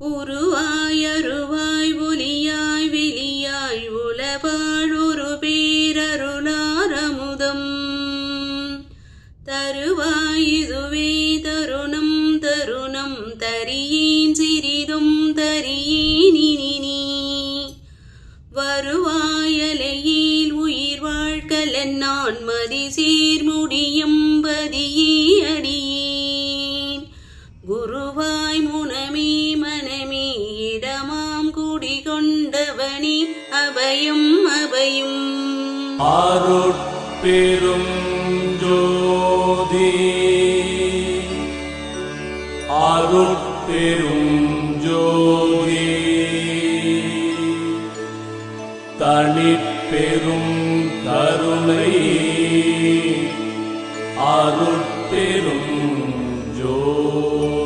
உருவாய் அருவாய் ஒலியாய் வெளியாய் உலவாழ் ஒரு பேரருளாரமுதம் தருவாய் இதுவே தருணம் தருணம் தரியேன் சிறிதும் தரியேன் இனி வருவாயலையில் உயிர் வாழ்க்கலன் நான் மதி சீர் முடியும் அவனி அபயம் அபயம். அருட்பெரும் ஜோதி. அருட்பெரும் ஜோதி. தனிப்பெரும் கருணை. அருட்பெரும் ஜோதி.